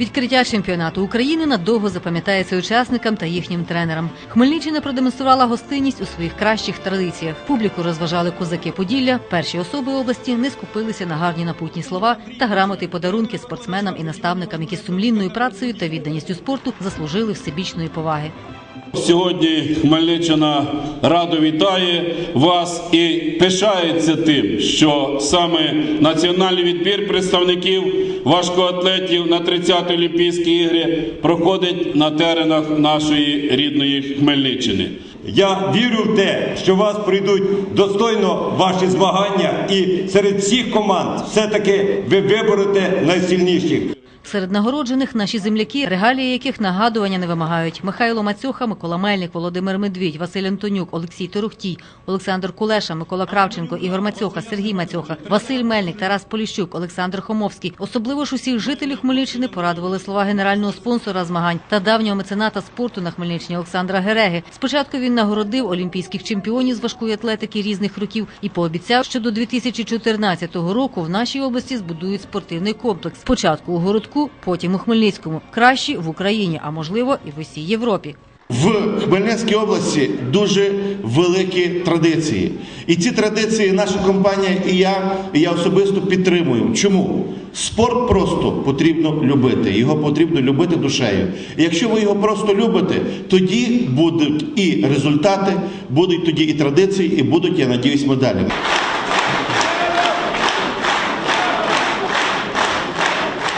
Відкриття чемпіонату України надовго запам'ятається учасникам та їхнім тренерам. Хмельниччина продемонструвала гостинність у своїх кращих традиціях. Публіку розважали козаки Поділля. Перші особи області не скупилися на гарні напутні слова та грамоти подарунки спортсменам і наставникам, які сумлінною працею та відданістю спорту заслужили всебічної поваги. Сьогодні Хмельниччина радо вітає вас і пишається тим, що саме національний відбір представників важкоатлетів на 30-ті Олімпійські ігри проходить на теренах нашої рідної Хмельниччини. Я вірю в те, що у вас прийдуть достойно ваші змагання, і серед всіх команд все-таки ви виберете найсильніших. Серед нагороджених наші земляки, регалії яких нагадування не вимагають. Михайло Мацьоха, Микола Мельник, Володимир Медвідь, Василь Антонюк, Олексій Торохтій, Олександр Кулеша, Микола Кравченко, Ігор Мацьоха, Сергій Мацьоха, Василь Мельник, Тарас Поліщук, Олександр Хомовський. Особливо ж усіх жителів Хмельниччини порадували слова генерального спонсора змагань та давнього мецената спорту на Хмельниччині Олександра Гереги. Спочатку він нагородив олімпійських чемпіонів з важкої атлетики різних років і пообіцяв, що до 2014 року в нашій області збудують спортивний комплекс. Спочатку у городку, потім у Хмельницькому. Кращі в Україні, а можливо і в усій Європі. В Хмельницькій області дуже великі традиції. І ці традиції наша компанія і я, і я особисто підтримую. Чому? Спорт просто потрібно любити. Його потрібно любити душею. І якщо ви його просто любите, тоді будуть і результати, будуть тоді і традиції, і будуть, я надіюсь, медалі.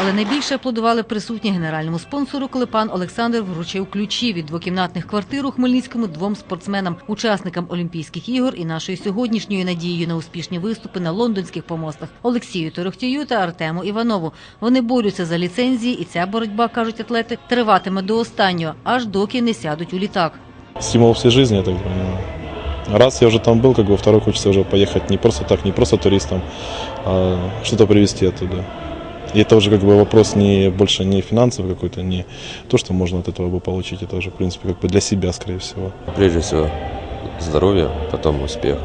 Але найбільше аплодували присутні генеральному спонсору, коли пан Олександр вручив ключі від двокімнатних квартир у Хмельницькому двом спортсменам, учасникам Олімпійських ігор і нашою сьогоднішньою надією на успішні виступи на лондонських помостах Олексію Торохтію та Артему Іванову. Вони борються за ліцензії, і ця боротьба, кажуть атлети, триватиме до останнього, аж доки не сядуть у літак. стимул всей жизни, я так понимаю. Раз я уже там был, как бы второй хочется уже поехать не просто так, не просто туристом, а что-то привезти оттуда. И это уже как бы вопрос не больше не финансовый какой-то, не то, что можно от этого бы получить, это уже в принципе как бы для себя, скорее всего. Прежде всего, здоровье, потом успех.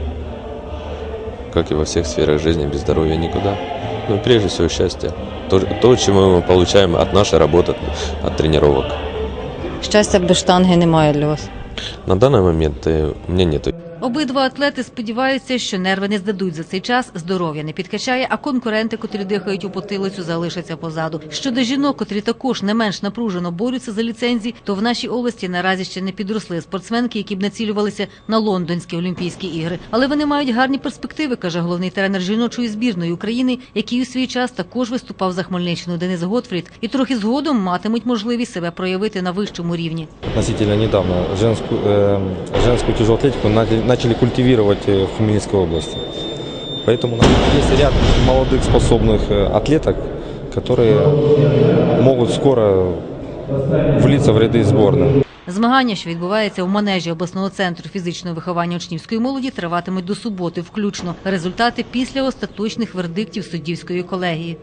Как и во всех сферах жизни, без здоровья никуда. Но прежде всего счастье. То, то, чему мы получаем от нашей работы, от тренировок. Щастя без штанги немає для вас. На данный момент э, у меня нет Обидва атлети сподіваються, що нерви не здадуть за цей час, здоров'я не підкачає, а конкуренти, котрі дихають у потилицю, залишаться позаду. Щодо жінок, котрі також не менш напружено борються за ліцензії, то в нашій області наразі ще не підросли спортсменки, які б націлювалися на лондонські Олімпійські ігри. Але вони мають гарні перспективи, каже головний тренер жіночої збірної України, який у свій час також виступав за Хмельниччину Денис Готфрід, і трохи згодом матимуть можливість себе проявити на вищому рівні. относительно недавно женскую, э, женскую тяжелую атлетику начали, начали культивировать э, в Хмельницкой области. Поэтому у нас есть ряд молодых способных э, атлеток, которые могут скоро влиться в ряды сборной. Змагання, що відбувається у манежі обласного центру фізичного виховання учнівської молоді, триватимуть до суботи, включно результати після остаточних вердиктів суддівської колегії.